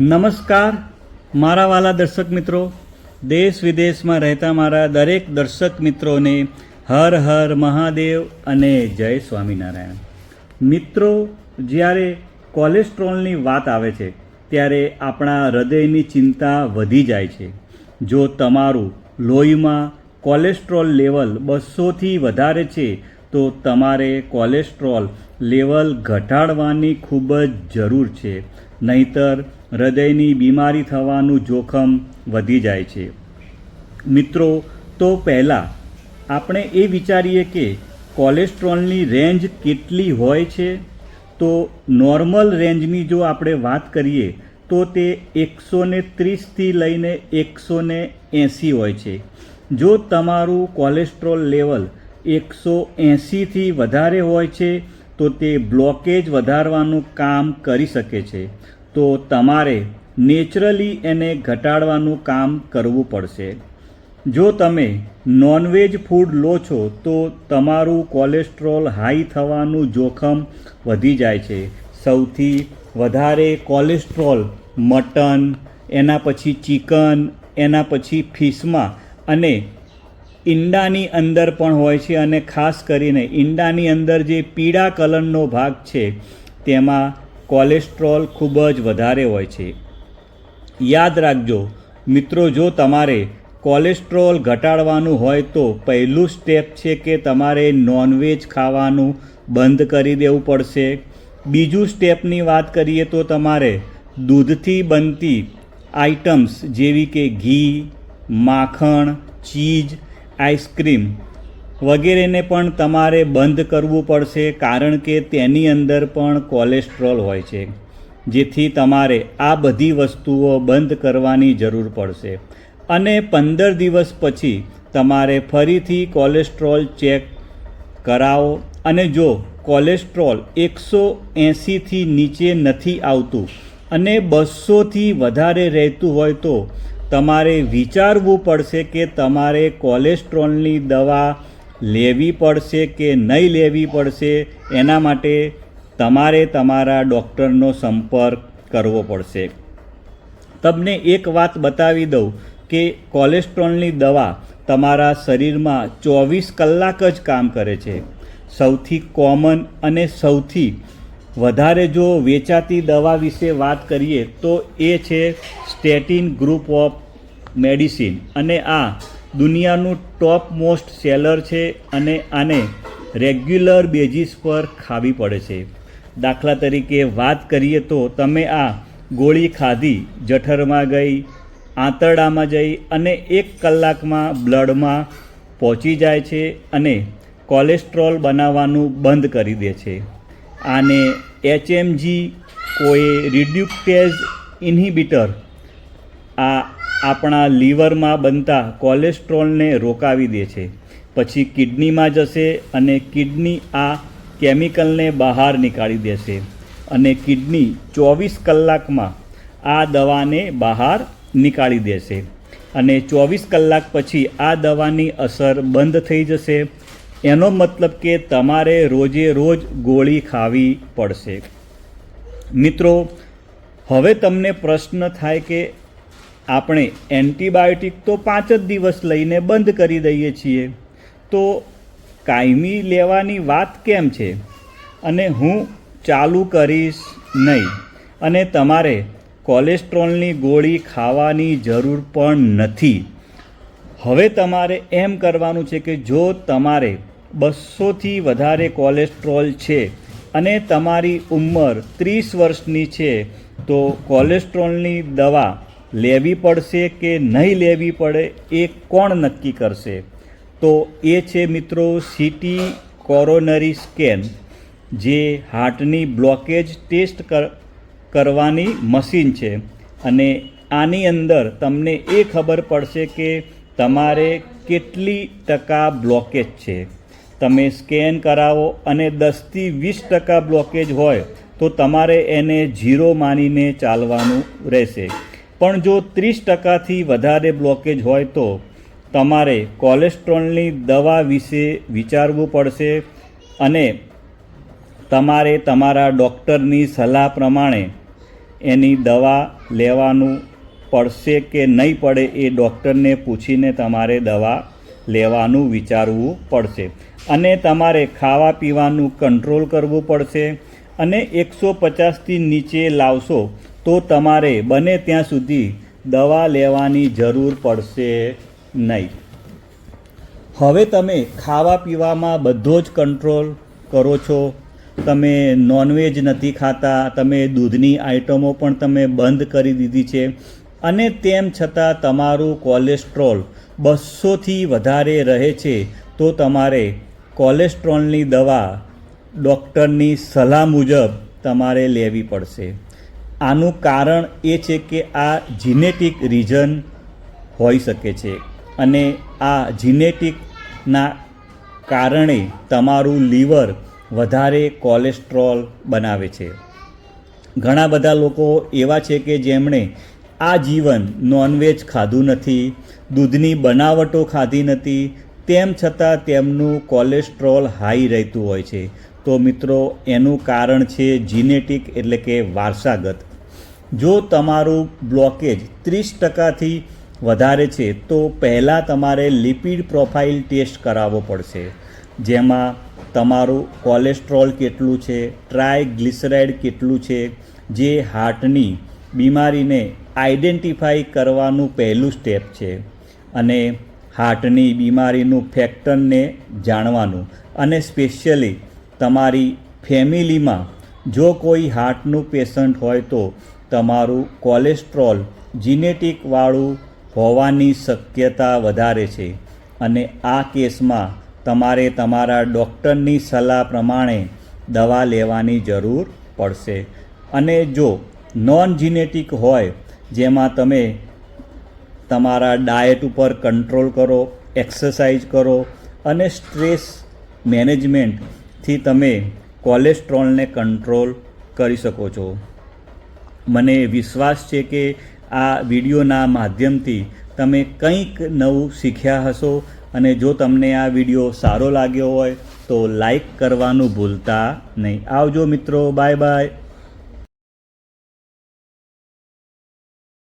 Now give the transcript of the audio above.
નમસ્કાર, મારા વાલા દર્શક મિત્રો. દેશ વિદેશમાં રહેતા મારા દરેક દર્શક મિત્રોને હર હર મહાદેવ અને જય સ્વામિનારાયણ. મિત્રો, જ્યારે કોલેસ્ટ્રોલની વાત આવે છે, ત્યારે આપણા હૃદયની ચિંતા વધી જાય છે. જો તમારું લોહીમાં કોલેસ્ટ્રોલ લેવલ બસોથી વધારે છે, તો તમારે કોલેસ્ટ્રોલ લેવલ ઘટાડવાની ખૂબ જ જરૂર છે. નહીતર હૃદયની બીમારી થવાનું જોખમ વધી જાય છે. મિત્રો, તો પહેલાં આપણે એ વિચારીએ કે કોલેસ્ટ્રોલની રેન્જ કેટલી હોય છે? તો નોર્મલ રેન્જની જો આપણે વાત કરીએ, તો તે એકસો ને ત્રીસથી લઈને એકસો ને એંસી હોય છે. જો તમારું કોલેસ્ટ્રોલ લેવલ એકસો એંસીથી વધારે હોય છે, તો તે બ્લોકેજ વધારવાનું કામ કરી શકે છે. તો તમારે નેચરલી એને ઘટાડવાનું કામ કરવું પડશે. જો તમે નોનવેજ ફૂડ લો છો, તો તમારું કોલેસ્ટ્રોલ હાઈ થવાનું જોખમ વધી જાય છે. સૌથી વધારે કોલેસ્ટ્રોલ મટન, એના પછી ચિકન, એના પછી ફિશમાં અને ઈંડાની અંદર પણ હોય છે. અને ખાસ કરીને ઈંડાની અંદર જે પીળા કલરનો ભાગ છે, તેમાં કોલેસ્ટ્રોલ ખૂબ જ વધારે હોય છે. યાદ રાખજો, મિત્રો, જો તમારે કોલેસ્ટ્રોલ ઘટાડવાનું હોય તો પહેલું સ્ટેપ છે કે તમારે નોનવેજ ખાવાનું બંધ કરી દેવું પડશે. બીજું સ્ટેપની વાત કરીએ તો તમારે દૂધથી બનતી આઇટમ્સ જેવી કે ઘી, માખણ, ચીઝ આઈસ્ક્રીમ વગેરેને પણ તમારે બંધ કરવું પડશે કારણ કે તેની અંદર પણ કોલેસ્ટ્રોલ હોય છે, જેથી તમારે આ બધી વસ્તુઓ બંધ કરવાની જરૂર પડશે. અને પંદર દિવસ પછી તમારે ફરીથી કોલેસ્ટ્રોલ ચેક કરાવો. અને જો કોલેસ્ટ્રોલ એકસો એંસીથી નીચે નથી આવતું અને બસોથી વધારે રહેતું હોય તો તમારે વિચારવું પડશે કે તમારે કોલેસ્ટ્રોલની દવા લેવી પડશે કે નહીં લેવી પડશે, એના માટે તમારે તમારા ડૉક્ટરનો સંપર્ક કરવો પડશે. તમને એક વાત બતાવી દઉં કે કોલેસ્ટ્રોલની દવા તમારા શરીરમાં ચોવીસ કલાક જ કામ કરે છે. સૌથી કોમન અને સૌથી વધારે જો વેચાતી દવા વિશે વાત કરીએ તો એ છે સ્ટેટિન ગ્રુપ ઓફ મેડિસિન. અને આ દુનિયાનું ટોપ મોસ્ટ સેલર છે અને આને રેગ્યુલર બેઝિસ પર ખાવી પડે છે. દાખલા તરીકે વાત કરીએ તો તમે આ ગોળી ખાધી, જઠરમાં ગઈ, આંતરડામાં જઈ અને એક કલાકમાં બ્લડમાં પહોંચી જાય છે અને કોલેસ્ટ્રોલ બનાવવાનું બંધ કરી દે છે. આને એચએમજી કોઈ રિડ્યુક્ટેઝ ઇન્હિબિટર આ આપણા લીવરમાં બનતા કોલેસ્ટ્રોલને રોકાવી દે છે. પછી કિડનીમાં જશે અને કિડની આ કેમિકલને બહાર નીકાળી દેશે અને કિડની ચોવીસ કલાકમાં આ દવાને બહાર નીકાળી દેશે અને ચોવીસ કલાક પછી આ દવાની અસર બંધ થઈ જશે. એનો મતલબ કે તમારે રોજે રોજ ગોળી ખાવી પડશે. મિત્રો, હવે તમને પ્રશ્ન થાય કે આપણે એન્ટીબાયોટિક તો પાંચ જ દિવસ લઈને બંધ કરી દઈએ છીએ. તો કાયમી લેવાની વાત કેમ છે? અને હું ચાલુ કરીશ નહીં. અને તમારે કોલેસ્ટ્રોલની ગોળી ખાવાની જરૂર પણ નથી. હવે તમારે એમ કરવાનું છે કે જો તમારે બસોથી વધારે કોલેસ્ટ્રોલ છે અને તમારી ઉંમર ત્રીસ વર્ષની છે, તો કોલેસ્ટ્રોલની દવા લેવી પડશે કે નહીં લેવી પડે એ કોણ નક્કી કરશે? તો એ છે મિત્રો સીટી કોરોનરી સ્કેન જે હાર્ટની બ્લોકેજ ટેસ્ટ કર, કરવાની મશીન છે. અને આની અંદર તમને એ ખબર પડશે કે તમારે કેટલી ટકા બ્લોકેજ છે. તમે સ્કેન કરાવો અને દસથી વીસ ટકા બ્લોકેજ હોય તો તમારે એને ઝીરો માનીને ચાલવાનું રહેશે. પણ જો ત્રીસ ટકાથી વધારે બ્લોકેજ હોય તો તમારે કોલેસ્ટ્રોલની દવા વિશે વિચારવું પડશે અને તમારે તમારા ડૉક્ટરની સલાહ પ્રમાણે એની દવા લેવાનું પડશે કે નહીં પડે એ ડૉક્ટરને પૂછીને તમારે દવા લેવાનું વિચારવું પડશે. અને તમારે ખાવા પીવાનું કંટ્રોલ કરવું પડશે અને એકસો પચાસથી નીચે લાવશો તો તમારે બને ત્યાં સુધી દવા લેવાની જરૂર પડશે નહીં. હવે તમે ખાવા પીવામાં બધો જ કંટ્રોલ કરો છો. તમે નોનવેજ નથી ખાતા, તમે દૂધની આઇટમો પણ તમે બંધ કરી દીધી છે. અને તેમ છતાં તમારું કોલેસ્ટ્રોલ બસોથી વધારે રહે છે, તો તમારે કોલેસ્ટ્રોલની દવા ડૉક્ટરની સલાહ મુજબ તમારે લેવી પડશે. આનું કારણ એ છે કે આ જીનેટિક રીઝન હોઈ શકે છે અને આ જીનેટિકના કારણે તમારું લીવર વધારે કોલેસ્ટ્રોલ બનાવે છે. ઘણા બધા લોકો એવા છે કે જેમણે આ જીવન નોનવેજ ખાધું નથી, દૂધની બનાવટો ખાધી નથી, તેમ છતાં તેમનું કોલેસ્ટ્રોલ હાઈ રહેતું હોય છે. તો મિત્રો, એનું કારણ છે જીનેટિક એટલે કે વારસાગત. જો તમારું બ્લોકેજ ત્રીસ ટકાથી વધારે છે, તો પહેલાં તમારે લિપિડ પ્રોફાઇલ ટેસ્ટ કરાવવો પડશે. જેમાં તમારું કોલેસ્ટ્રોલ કેટલું છે ટ્રાયગ્લિસરાઇડ કેટલું છે, જે હાર્ટની બીમારીને આઈડેન્ટિફાઈ કરવાનું પહેલું સ્ટેપ છે અને હાર્ટની બીમારીનું ફેક્ટરને જાણવાનું. અને સ્પેશિયલી તમારી ફેમિલીમાં જો કોઈ હાર્ટનું પેશન્ટ હોય તો તમારું કોલેસ્ટ્રોલ જીનેટિકવાળું હોવાની શક્યતા વધારે છે. અને આ કેસમાં તમારે તમારા ડૉક્ટરની સલાહ પ્રમાણે દવા લેવાની જરૂર પડશે. અને જો નોન જીનેટિક હોય, જેમાં તમે તમારા ડાયટ ઉપર કંટ્રોલ કરો, એક્સરસાઇઝ કરો અને સ્ટ્રેસ મેનેજમેન્ટથી તમે કોલેસ્ટ્રોલને કંટ્રોલ કરી શકો છો. મને વિશ્વાસ છે કે આ વિડીયોના માધ્યમથી તમે કંઈક નવું શીખ્યા હશો અને જો તમને આ વીડિયો સારો લાગ્યો હોય તો લાઈક કરવાનું ભૂલતા નહીં. આવજો મિત્રો, બાય બાય.